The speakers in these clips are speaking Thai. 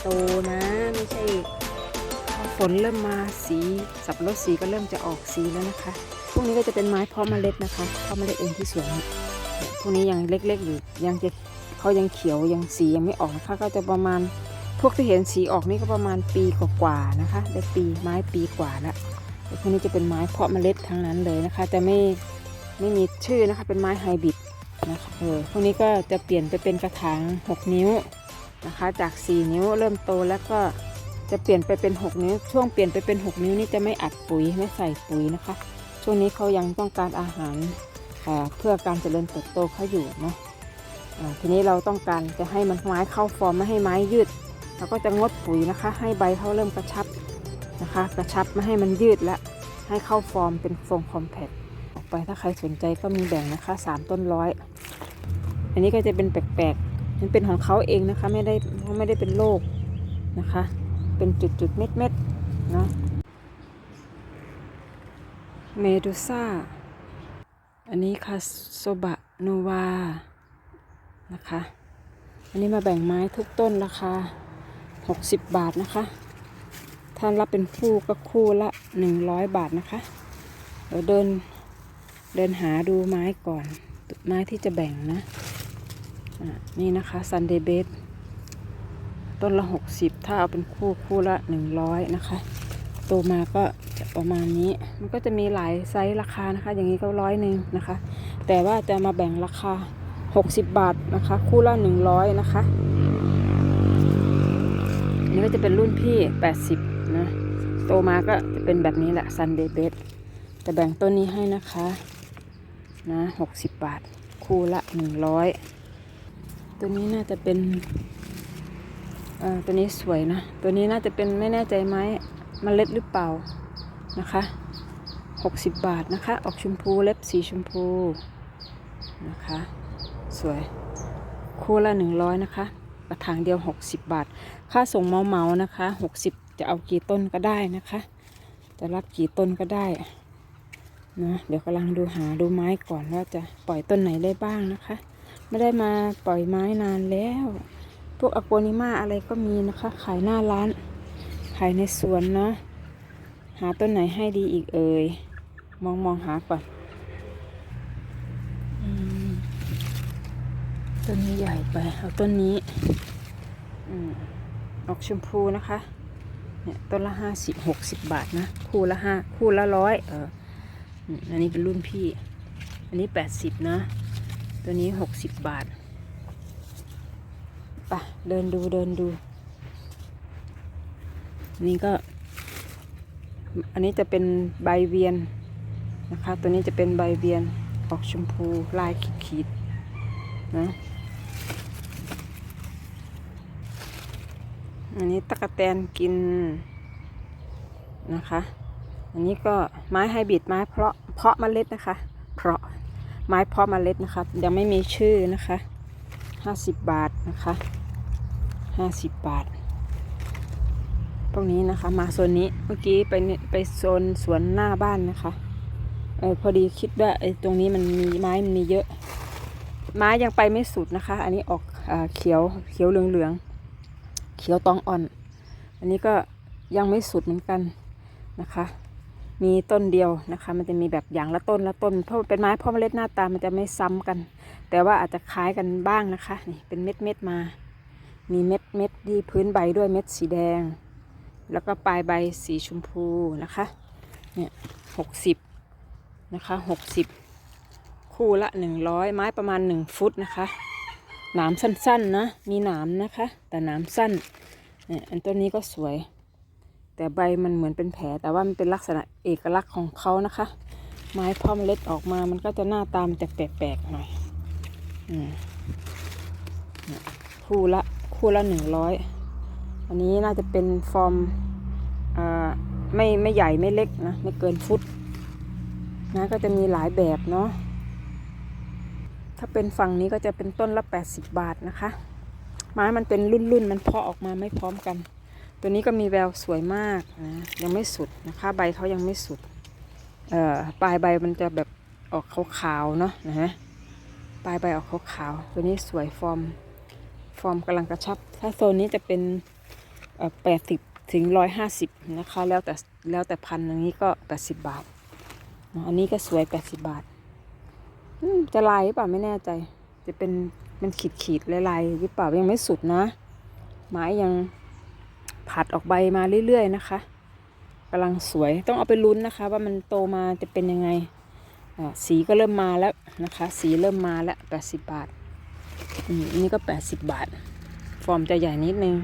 โตนะ ไม่ใช่ฝนเริ่มมาสีสับปะรดสีก็เริ่มจะออกสีแล้วนะคะ พวกนี้ก็จะเป็นไม้เพาะเมล็ดนะคะเพาะเมล็ดเองที่สวนพวกนี้ยังเล็กๆอยู่ยังจะเขายังเขียวยังสียังไม่ออกนะคะก็จะประมาณพวกที่เห็นสีออกนี่ก็ประมาณปีกว่าๆนะคะ ได้ปีไม้ปีกว่าแล้วแต่พวกนี้จะเป็นไม้เพาะเมล็ดทั้งนั้นเลยนะคะ จะไม่ไม่มีชื่อนะคะเป็นไม้ไฮบริดนะคะเออพวกนี้ก็จะเปลี่ยนไปเป็นกระถาง 6 นิ้ว นะคะ จาก 4 นิ้วเริ่มโตแล้วก็จะเปลี่ยนไปเป็น 6 นิ้ว ช่วงเปลี่ยนไปเป็น 6 นิ้วนี่จะไม่อัดปุ๋ยไม่ใส่ปุ๋ยนะคะ ช่วงนี้เขายังต้องการอาหารอ่าเพื่อการเจริญเติบโตเขาอยู่เนาะทีนี้เราต้องการจะให้มันไม้เข้าฟอร์มไม่ให้ไม้ยืดเราก็จะงดปุ๋ยนะคะ ให้ใบเขาเริ่มกระชับนะคะ กระชับไม่ให้มันยืดและให้เข้าฟอร์มเป็นทรงคอมแพคออกไปถ้าใครสนใจก็มีแบ่งนะคะ 3 ต้นร้อย อันนี้ก็จะเป็นแปลกๆ มันเป็นของเขาเองนะคะ ไม่ได้เขาไม่ได้เป็นโรคนะคะ เป็นจุดๆเม็ดๆเนาะเมดูซ่า อันนี้คาโซบะโนวา นะคะ อันนี้มาแบ่งไม้ทุกต้นราคา 60 บาทนะคะ ถ้ารับเป็นคู่ก็คู่ละ 100 บาทนะคะ เดี๋ยวเดินเดินหาดูไม้ก่อน ไม้ที่จะแบ่งนะ นี่นะคะซันเดย์เบสต้นละ 60 ถ้าเอาเป็นคู่คู่ละ 100 นะคะ โตมาก็จะประมาณนี้ มันก็จะมีหลายไซส์ราคานะคะ อย่างนี้ก็ร้อยหนึ่งนะคะ แต่ว่าจะมาแบ่งราคา 60 บาทนะคะ คู่ละ 100 นะคะอันนี้ก็จะเป็นรุ่นพี่ 80 นะ โตมาก็จะเป็นแบบนี้แหละ Sunday Best จะแบ่งต้นนี้ให้นะคะ นะ 60 บาท คู่ละ 100 ตัวนี้น่าจะเป็นเอ่อตัวนี้สวยนะ ตัวนี้น่าจะเป็นไม่แน่ใจไหมมเมล็ดหรือเปล่านะคะ60 บาทนะคะ ออกชมพูเล็บสีชมพูนะคะ สวย คู่ละ 100 นะคะ กระถางเดียว 60 บาท ค่าส่งเมาเมานะคะ 60 จะเอากี่ต้นก็ได้นะคะ จะรับกี่ต้นก็ได้นะเดี๋ยวกำลังดูหาดูไม้ก่อนว่าจะปล่อยต้นไหนได้บ้างนะคะ ไม่ได้มาปล่อยไม้นานแล้ว พวกอโกนิมาอะไรก็มีนะคะ ขายหน้าร้าน ขายในสวนนะ หาต้นไหนให้ดีอีกเอ่ย มองมองหาก่อนอต้นนี้ใหญ่ไป เอาต้นนี้ออกชมพูนะคะ เนี่ยต้นละห้าสิบหกสิบบาทนะ คู่ละห้าคู่ละร้อยเอออันนี้เป็นรุ่นพี่ อันนี้แปดสิบนะ ตัวนี้หกสิบบาทไปเดินดูเดินดู นี่ก็ อันนี้จะเป็นใบเวียนนะคะ ตัวนี้จะเป็นใบเวียนออกชมพูลายขีดๆนะอันนี้ตะกะแตนกินนะคะ อันนี้ก็ไม้ไฮบริดไม้เพาะเพาะเมล็ดนะคะ เพาะ ไม้เพาะเมล็ดนะคะยังไม่มีชื่อนะคะห้าสิบบาทนะคะห้าสิบบาทตรงนี้นะคะ มาโซนนี้เมื่อกี้ไปไปโซนสวนหน้าบ้านนะคะเออพอดีคิดว่าไอ้ตรงนี้มันมีไม้มันมีเยอะ ไม้ยังไปไม่สุดนะคะ อันนี้ออกอเขียวเขียวเหลืองเหลืองเขียวตองอ่อน อันนี้ก็ยังไม่สุดเหมือนกันนะคะ มีต้นเดียวนะคะ มันจะมีแบบอย่างละต้นละต้น เพราะเป็นไม้เพราะเมล็ดหน้าตามันจะไม่ซ้ำกัน แต่ว่าอาจจะคล้ายกันบ้างนะคะ นี่เป็นเม็ดเม็ดมา มีเม็ดเม็ดที่พื้นใบด้วยเม็ดสีแดง แล้วก็ปลายใบสีชมพูนะคะ เนี่ยหกสิบนะคะหกสิบคู่ละหนึ่งร้อยไม้ประมาณหนึ่งฟุตนะคะหนามสั้นๆนะ มีหนามนะคะ แต่หนามสั้นเนี่ยอันต้นนี้ก็สวย แต่ใบมันเหมือนเป็นแผลแต่ว่ามันเป็นลักษณะเอกลักษณ์ของเขานะคะ ไม้พ่อเมล็ดออกมามันก็จะหน้าตามจะแปลกๆหน่อยอืมเนี่ยคู่ละคู่ละหนึ่งร้อยอันนี้น่าจะเป็นฟอร์มอ่าไม่ไม่ใหญ่ไม่เล็กนะไม่เกินฟุตนะก็จะมีหลายแบบเนาะถ้าเป็นฝั่งนี้ก็จะเป็นต้นละ 80 บาทนะคะ ไม้มันเป็นรุ่นๆ มันเพาะออกมาไม่พร้อมกัน ตัวนี้ก็มีแววสวยมากนะยังไม่สุดนะคะ ใบเขายังไม่สุดเอ่อปลายใบมันจะแบบออกขาวๆเนาะนะฮะปลายใบออกขาวๆตัวนี้สวยฟอร์มฟอร์มกำลังกระชับ ถ้าโซนนี้จะเป็นแปดสิบถึงร้อยห้าสิบนะคะ แล้วแต่แล้วแต่พันอย่างนี้ก็แปดสิบบาท อันนี้ก็สวยแปดสิบบาทจะลายหรือเปล่าไม่แน่ใจ จะเป็นมันขีดขีดๆลายๆหรือเปล่ายังไม่สุดนะไม้ยัง ผัดออกใบมาเรื่อยๆนะคะกำลังสวยต้องเอาไปลุ้นนะคะ ว่ามันโตมาจะเป็นยังไงสีก็เริ่มมาแล้วนะคะ สีเริ่มมาแล้วแปดสิบบาทอันนี้ก็แปดสิบบาท ฟอร์มจะใหญ่นิดนึง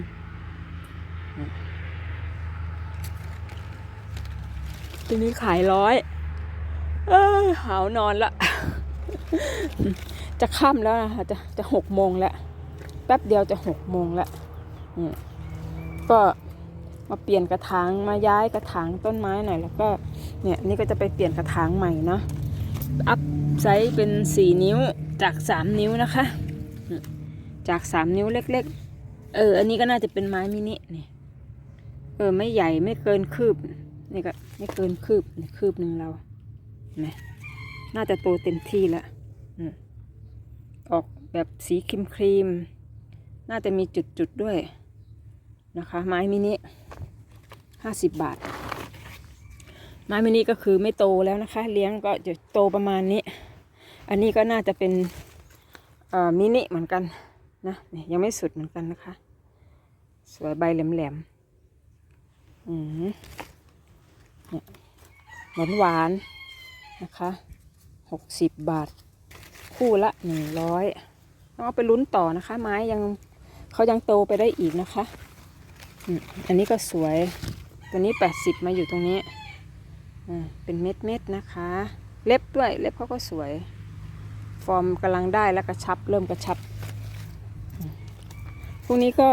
ทีนี้ขายร้อย เอ้ยหาวนอนละ จะค่ำแล้วนะคะจะจะหกโมงแล้ว แป๊บเดียวจะหกโมงแล้ว ก็มาเปลี่ยนกระถางมาย้ายกระถางต้นไม้หน่อยแล้วก็เนี่ยนี่ก็จะไปเปลี่ยนกระถางใหม่เนาะอัพไซส์เป็นสี่นิ้วจากสามนิ้วนะคะ จากสามนิ้วเล็กๆ เออ อันนี้ก็น่าจะเป็นไม้มินิเนี่ยเออ ไม่ใหญ่ไม่เกินคืบ นี่ก็ไม่เกินคืบคืบหนึ่งเราเนไหมน่าจะโตเต็มที่แล้วออกแบบสีครีมครีมๆน่าจะมีจุดๆด้วย นะคะ ไม้มินิห้าสิบบาท ไม้มินิก็คือไม่โตแล้วนะคะ เลี้ยงก็จะโตประมาณนี้ อันนี้ก็น่าจะเป็นมินิเหมือนกันนะนี่ยังไม่สุดเหมือนกันนะคะ สวยใบแหลมๆอืมหวานหวานนะคะหกสิบบาท คู่ละหนึ่งร้อยต้องเอาไปลุ้นต่อนะคะ ไม้ยังเขายังโตไปได้อีกนะคะ อันนี้ก็สวย ตัวนี้แปดสิบมาอยู่ตรงนี้ เป็นเม็ดเม็ดนะคะ เล็บด้วย เล็บเขาก็สวย ฟอร์มกำลังได้แล้วกระชับ เริ่มกระชับ พวกนี้ก็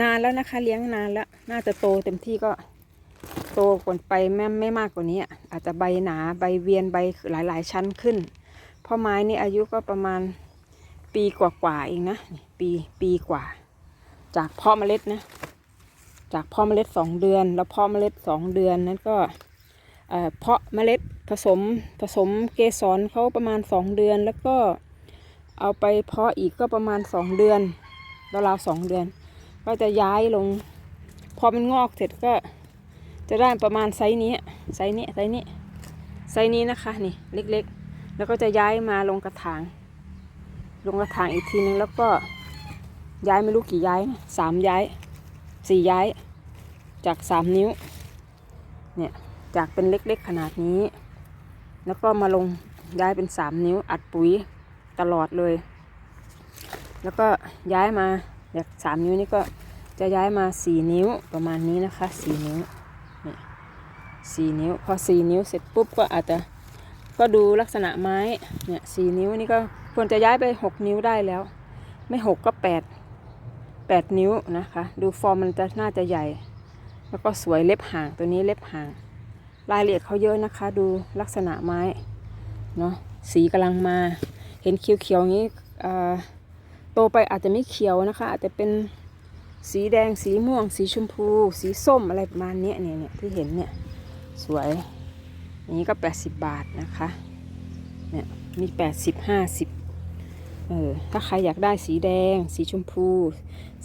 นานแล้วนะคะ เลี้ยงนานแล้ว น่าจะโตเต็มที่ก็โตกว่าไปไม่ไม่มากกว่านี้อะอาจจะใบหนาใบเวียนใบหลายๆ ชั้นขึ้น เพราะไม้นี่อายุก็ประมาณปีกว่าๆเองนะ ปีปีกว่า จากเพาะเมล็ดนะ จากเพาะเมล็ดสองเดือน แล้วเพาะเมล็ดสองเดือนนั้นก็เพาะเมล็ดผสมผสมเกสรเขาประมาณสองเดือน แล้วก็เอาไปเพาะอีกก็ประมาณสองเดือนราวๆสองเดือน ก็จะย้ายลง พอมันงอกเสร็จก็จะได้ประมาณไซส์นี้ไซส์นี้ไซส์นี้ไซส์นี้นะคะนี่เล็กๆ แล้วก็จะย้ายมาลงกระถาง ลงกระถางอีกทีนึงแล้วก็ย้ายไม่รู้กี่ย้ายสามย้าย สี่ย้ายจากสามนิ้ว เนี่ยจากเป็นเล็กๆขนาดนี้ แล้วก็มาลงย้ายเป็นสามนิ้วอัดปุ๋ยตลอดเลย แล้วก็ย้ายมาจากสามนิ้วนี่ก็จะย้ายมาสี่นิ้วประมาณนี้นะคะสี่นิ้วนี่สี่นิ้วพอสี่นิ้วเสร็จปุ๊บก็อาจจะก็ดูลักษณะไม้เนี่ยสี่นิ้วนี่ก็ควรจะย้ายไปหกนิ้วได้แล้ว ไม่หกก็แปด แปดนิ้วนะคะ ดูฟอร์มมันจะน่าจะใหญ่ แล้วก็สวยเล็บห่างตัวนี้เล็บห่าง รายละเอียดเขาเยอะนะคะ ดูลักษณะไม้เนาะสีกำลังมา เห็นเขียวๆอย่างนี้โตไปอาจจะไม่เขียวนะคะ อาจจะเป็นสีแดงสีม่วง สีชมพู สีส้มอะไรประมาณนี้เนี่ยเนี่ยที่เห็นเนี่ยสวยอย่างนี้ก็ 80 บาทนะคะเนี่ยมี 80 50 เออถ้าใครอยากได้สีแดง สีชมพู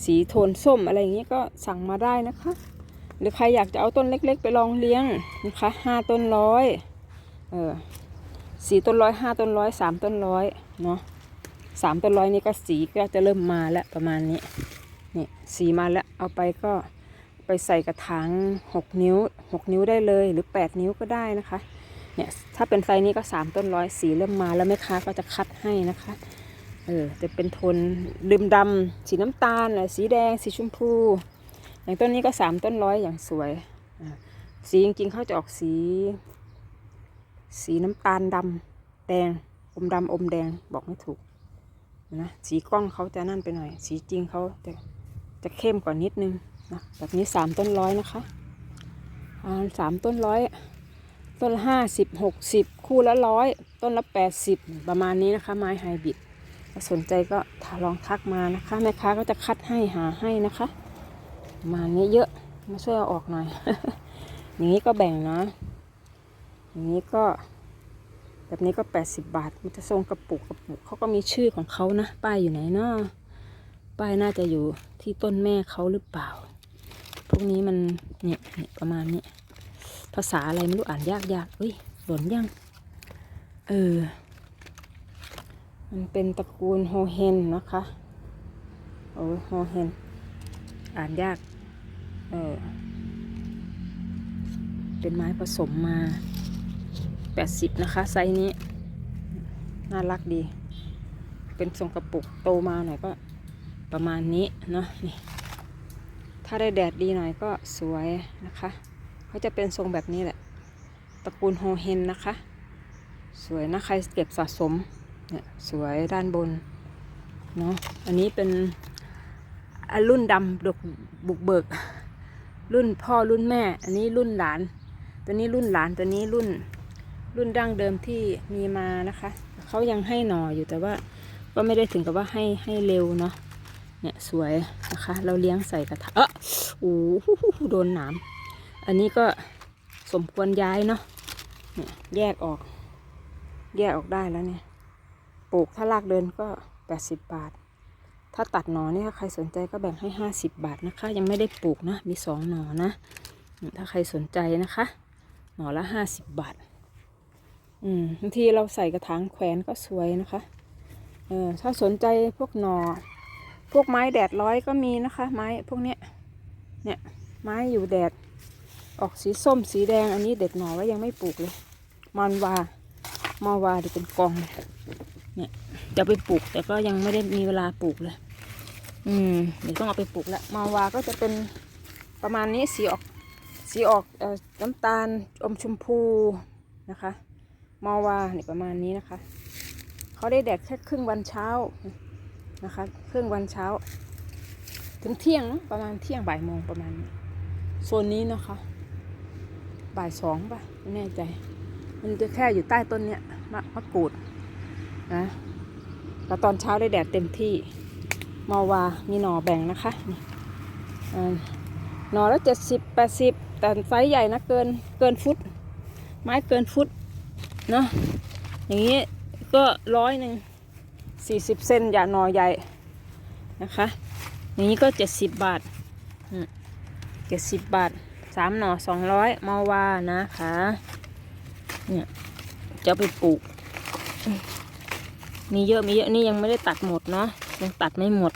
สีโทนส้มอะไรอย่างนี้ก็สั่งมาได้นะคะ หรือใครอยากจะเอาต้นเล็ก ๆ ไปลองเลี้ยงนะคะห้าต้นร้อยเออสี่ต้นร้อยห้าต้นร้อยสามต้นร้อยเนาะสามต้นร้อยนี่ก็สีก็จะเริ่มมาแล้วประมาณนี้นี่สีมาแล้วเอาไปก็ไปใส่กระถาง6 นิ้ว 6 นิ้วได้เลยหรือ 8 นิ้วก็ได้นะคะเนี่ยถ้าเป็นไซส์นี้ก็ 3 ต้นร้อยสีเริ่มมาแล้วแม่ค้าก็จะคัดให้นะคะ เออจะเป็นโทนดื่มดำสีน้ำตาลหรือสีแดง สีชมพู อย่างต้นนี้ก็3ต้นร้อยอย่างสวย สีจริงๆเขาจะออกสี สีน้ำตาลดำแดงอมดำอมแดงบอกไม่ถูกนะสีกล้องเขาจะนั่นไปหน่อย สีจริงเขาจะจะเข้มกว่านิดนึงนะแบบนี้สามต้นร้อยนะคะอ่าสามต้นร้อยต้นละห้าสิบหกสิบคู่ละร้อยต้นละแปดสิบประมาณนี้นะคะไม้ไฮบริด ถ้าสนใจก็ลองทักมานะคะแม่ค้าก็จะคัดให้หาให้นะคะมานี้เยอะมาช่วยเอาออกหน่อย อย่างนี้ก็แบ่งนะอย่างนี้ก็แบบนี้ก็แปดสิบบาท มันจะทรงกระปุกกระปุกเขาก็มีชื่อของเขานะป้ายอยู่ไหนเนาะป้ายน่าจะอยู่ที่ต้นแม่เขาหรือเปล่า พวกนี้มันเนี่ยเนี่ยประมาณนี้ ภาษาอะไรไม่รู้อ่านยากยากเฮ้ยหล่นยัง เออ มันเป็นตระกูลโฮเฮนนะคะโอ้โฮเฮน อ่านยาก เออ เป็นไม้ผสมมา 80 นะคะ ไซส์นี้ น่ารักดี เป็นทรงกระปุกโตมาหน่อยก็ประมาณนี้เนาะนี่ ถ้าได้แดดดีหน่อยก็สวยนะคะ เขาจะเป็นทรงแบบนี้แหละ ตระกูลโฮเฮนนะคะ สวยนะ ใครเก็บสะสม เนี่ยสวยด้านบนเนาะอันนี้เป็นรุ่นดำดกบุกเบิก รุ่นพ่อรุ่นแม่ อันนี้รุ่นหลาน ตัวนี้รุ่นหลานตัวนี้รุ่นรุ่นดั้งเดิมที่มีมานะคะเขายังให้หน่ออยู่แต่ว่าก็ไม่ได้ถึงกับว่าให้ให้เร็วเนาะเนี่ยสวยนะคะ เราเลี้ยงใส่กระถางเออโอ้โหโดนหนามอันนี้ก็สมควรย้ายเนาะเนี่ยแยกออก แยกออกได้แล้วเนี่ย ปลูกถ้ารากเดินก็ 80 บาท ถ้าตัดหนอเนี่ยถ้าใครสนใจก็แบ่งให้ 50 บาทนะคะ ยังไม่ได้ปลูกนะ มีสองหนอนะ ถ้าใครสนใจนะคะ หนอละ 50 บาท อืมบางทีเราใส่กระถางแขวนก็สวยนะคะ เออถ้าสนใจพวกหนอ่อพวกไม้แดดร้อยก็มีนะคะ ไม้พวกเนี้ย เนี่ยไม้อยู่แดด ออกสีส้มสีแดงอันนี้เด็ดหน่อไว้ยังไม่ปลูกเลย มอนวามอวาเดี๋ยวเป็นกอง เนี่ยจะไปปลูกแต่ก็ยังไม่ได้มีเวลาปลูกเลย อืมเดี๋ยวต้องเอาไปปลูกแล้วมอวาก็จะเป็นประมาณนี้สีออกสีออกน้ำตาลอมชมพูนะคะมอวาเนี่ยประมาณนี้นะคะเขาได้แดดแค่ครึ่งวันเช้านะคะ ครึ่งวันเช้า ถึงเที่ยงนะประมาณเที่ยงบ่ายโมงประมาณนี้โซนนี้นะคะ บ่ายสองป่ะไม่แน่ใจ มันจะแค่อยู่ใต้ต้นเนี้ยมะมะกรูด นะแล้วตอนเช้าได้แดดเต็มที่มอวา มีหน่อแบ่งนะคะนี่อ่าหน่อละเจ็ดสิบแปดสิบแต่ไซส์ใหญ่นะเกินเกินฟุต ไม้เกินฟุตเนาะอย่างนี้ก็ร้อยหนึ่งสี่สิบเซนอย่าหน่อใหญ่นะคะ อย่างนี้ก็เจ็ดสิบบาทเจ็ดสิบบาทสามหน่อสองร้อยมอวานะคะเนี่ยจะไปปลูก มีเยอะมีเยอะนี่ยังไม่ได้ตัดหมดเนาะยังตัดไม่หมด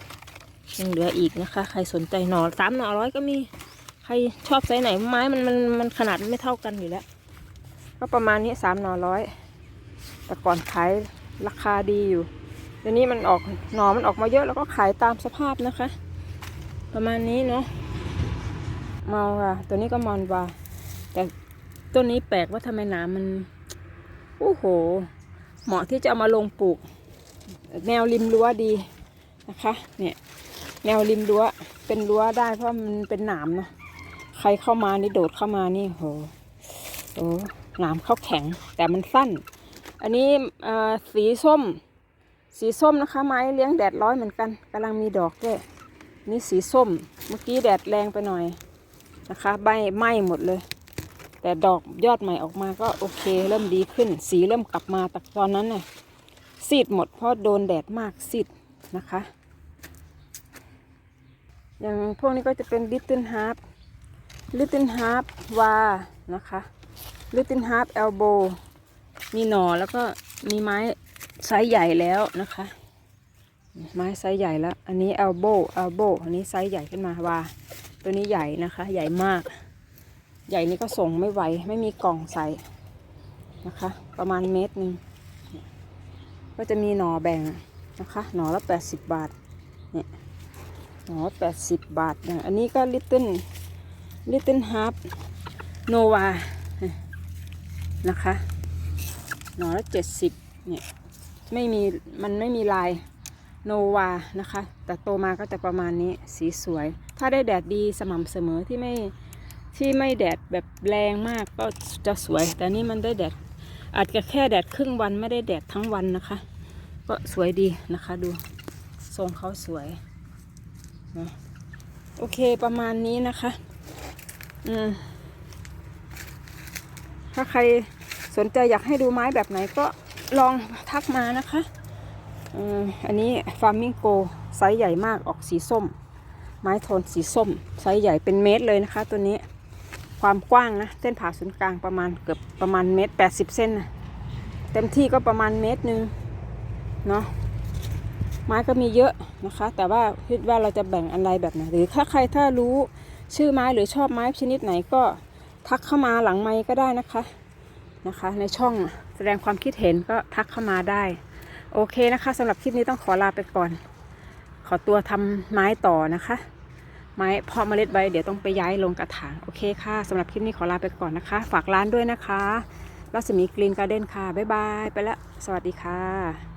ยังเหลืออีกนะคะ ใครสนใจหน่อสามหน่อร้อยก็มี ใครชอบไซส์ไหนไม้มันมันมันขนาดไม่เท่ากันอยู่แล้ว ก็ประมาณนี้สามหน่อร้อยแต่ก่อนขายราคาดีอยู่เดี๋ยวนี้มันออกหนอมันออกมาเยอะแล้วก็ขายตามสภาพนะคะ ประมาณนี้เนาะเมาค่ะตัวนี้ก็มอนวาแต่ต้นนี้แปลกว่าทำไมหนามมันโอ้โห เหมาะที่จะเอามาลงปลูก แนวริมรั้วดีนะคะเนี่ยแนวริมรั้วเป็นรั้วได้เพราะมันเป็นหนามเนาะใครเข้ามานี่โดดเข้ามานี่โหโอ้หนามเข้าแข็งแต่มันสั้น อันนี้สีส้ม สีส้มนะคะ ไม้เลี้ยงแดดร้อนเหมือนกันกำลังมีดอกด้วยนี่สีส้มเมื่อกี้แดดแรงไปหน่อยนะคะใบไหม้หมดเลย แต่ดอกยอดใหม่ออกมาก็โอเค เริ่มดีขึ้น สีเริ่มกลับมาแต่ตอนนั้นน่ะ ซีดหมดเพราะโดนแดดมากซีดนะคะ อย่างพวกนี้ก็จะเป็นลิตเติ้ลฮาร์ปลิตเติ้ลฮาร์ปวานะคะลิตเติ้ลฮาร์ปเอลโบมีหน่อแล้วก็มีไม้ไซส์ใหญ่แล้วนะคะ ไม้ไซส์ใหญ่แล้ว อันนี้เอลโบเอลโบอันนี้ไซส์ใหญ่ขึ้นมาวาตัวนี้ใหญ่นะคะ ใหญ่มาก ใหญ่นี่ก็ส่งไม่ไหว ไม่มีกล่องใส่นะคะ ประมาณเมตรหนึ่ง ก็จะมีหน่อแบ่งนะคะหน่อละแปดสิบบาทเนี่ยหน่อแปดสิบบาทอันนี้ก็ลิตเติ้ลลิตเติ้ลฮาร์ปโนวานะคะหน่อละเจ็ดสิบเนี่ยไม่มีมันไม่มีลายโนวานะคะ แต่โตมาก็จะประมาณนี้สีสวย ถ้าได้แดดดีสม่ำเสมอที่ไม่ที่ไม่แดดแบบแรงมากก็จะสวย แต่นี่มันได้แดดอาจจะแค่แดดครึ่งวันไม่ได้แดดทั้งวันนะคะ ก็สวยดีนะคะดูทรงเขาสวยนะโอเคประมาณนี้นะคะ อืม ถ้าใครสนใจอยากให้ดูไม้แบบไหนก็ลองทักมานะคะอืมอันนี้ฟาร์มิงโกไซส์ใหญ่มากออกสีส้ม ไม้โทนสีส้ม ไซส์ใหญ่เป็นเมตรเลยนะคะ ตัวนี้ความกว้างนะ เส้นผ่าศูนย์กลางประมาณเกือบประมาณเมตรแปดสิบเส้นนะเต็มที่ก็ประมาณเมตรหนึ่ง เนาะไม้ก็มีเยอะนะคะ แต่ว่าคิดว่าเราจะแบ่งอะไรแบบไหนหรือถ้าใครถ้ารู้ชื่อไม้หรือชอบไม้ชนิดไหนก็ทักเข้ามาหลังไม้ก็ได้นะคะนะคะ ในช่องแสดงความคิดเห็นก็ทักเข้ามาได้ โอเคนะคะสำหรับคลิปนี้ต้องขอลาไปก่อน ขอตัวทำไม้ต่อนะคะ ไม้เพาะเมล็ดไว้เดี๋ยวต้องไปย้ายลงกระถางโอเคค่ะสำหรับคลิปนี้ขอลาไปก่อนนะคะ ฝากร้านด้วยนะคะรัศมีกรีนการ์เด้นค่ะบ๊ายบายไปแล้วสวัสดีค่ะ